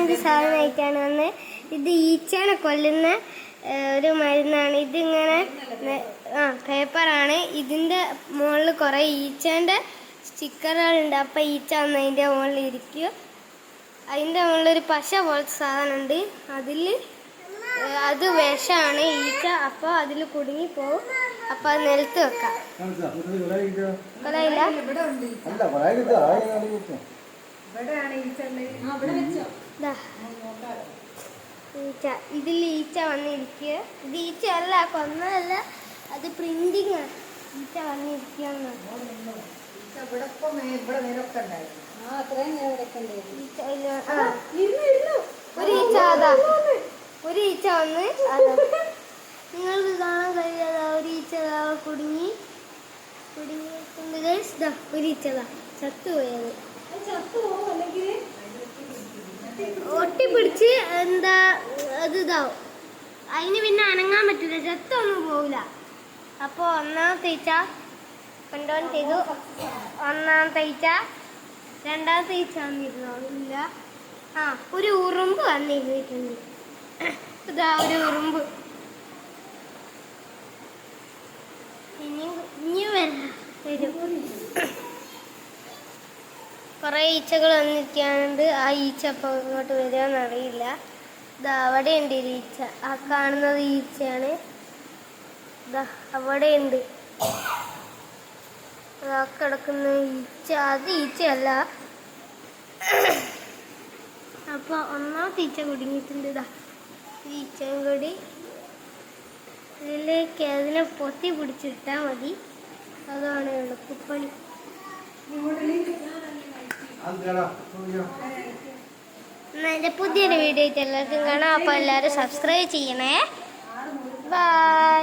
ഒരു സാധനമായിട്ടാണ് വന്ന് ഇത് ഈച്ചയാണ് കൊല്ലുന്ന ഒരു മരുന്നാണ്. ഇതിങ്ങനെ ആ പേപ്പറാണ്. ഇതിന്റെ മുകളിൽ കുറേ ഈച്ചേന്റെ സ്റ്റിക്കറുകളുണ്ട്. അപ്പം ഈച്ച വന്ന് അതിന്റെ മുകളിൽ ഇരിക്കും. അതിന്റെ മുകളിലൊരു ഒരു പശ പോലത്തെ സാധനമുണ്ട്. അതിൽ അതിൽ അത് വിഷമാണ് ഈച്ച. അപ്പോൾ അതിൽ കുടുങ്ങി പോവും. അപ്പൊ അത് നിലത്ത് വെക്കാം? കൊലയില്ല ഈച്ച. ഇതിൽ ഈച്ച വന്നിരിക്കുക ഇത് ഈച്ച അല്ല കൊന്നതല്ല. അത് പ്രിന്റിങ് ഈച്ച വന്നിരിക്കുകയാണ്. ഒരു ഈച്ച അതാ. ഒരു ഈച്ച വന്ന്. നിങ്ങൾക്ക് കാണാൻ കഴിയാതെ ഒരു ഈച്ച കുടുങ്ങി. കുടുങ്ങിയിട്ടുണ്ട്. guys. ദാ ഒരു ഈച്ച അല്ലെങ്കിൽ ചത്തുപോയത്. ഒട്ടിപ്പിടിച്ച് എന്താ അത് ഇതാവും. അതിന് പിന്നെ അനങ്ങാൻ പറ്റില്ല ചത്തൊന്നും പോവില്ല. അപ്പോൾ ഒന്നാം തേച്ച കണ്ടോൺ ചെയ്തു. ഒന്നാം തേച്ച രണ്ടാം തേച്ച വന്നിരുന്നോ. ഇല്ല ആ ഒരു ഉറുമ്പ് വന്നിരുന്നിട്ടുണ്ട് ഇതാ ഒരു ഉറുമ്പ്. കുറേ ഈച്ചകൾ വന്നിരിക്കാണ്ട് ആ ഈച്ച അപ്പോൾ ഇങ്ങോട്ട് വരുമെന്ന് അറിയില്ല. ഇതാ അവിടെ ഉണ്ട് ഒരു ഈച്ച. ആ കാണുന്നത് ഈച്ചയാണ്. അവിടെ ഉണ്ട് അതാ കിടക്കുന്ന ഈച്ച. അത് ഈച്ചയല്ല. അപ്പോൾ ഒന്നാമത്തെ ഈച്ച കുടുങ്ങിയിട്ടുണ്ട്. ഇതാ ഈച്ചയും കൂടി ഇതിലേക്ക് അതിനെ പൊത്തി പിടിച്ചിട്ടാൽ മതി. അതാണ് എളുപ്പപ്പണി. എന്റെ പുതിയൊരു വീഡിയോ ആയിട്ട് എല്ലാവർക്കും കാണാം. അപ്പോൾ എല്ലാവരും സബ്സ്ക്രൈബ് ചെയ്യണേ. ബൈ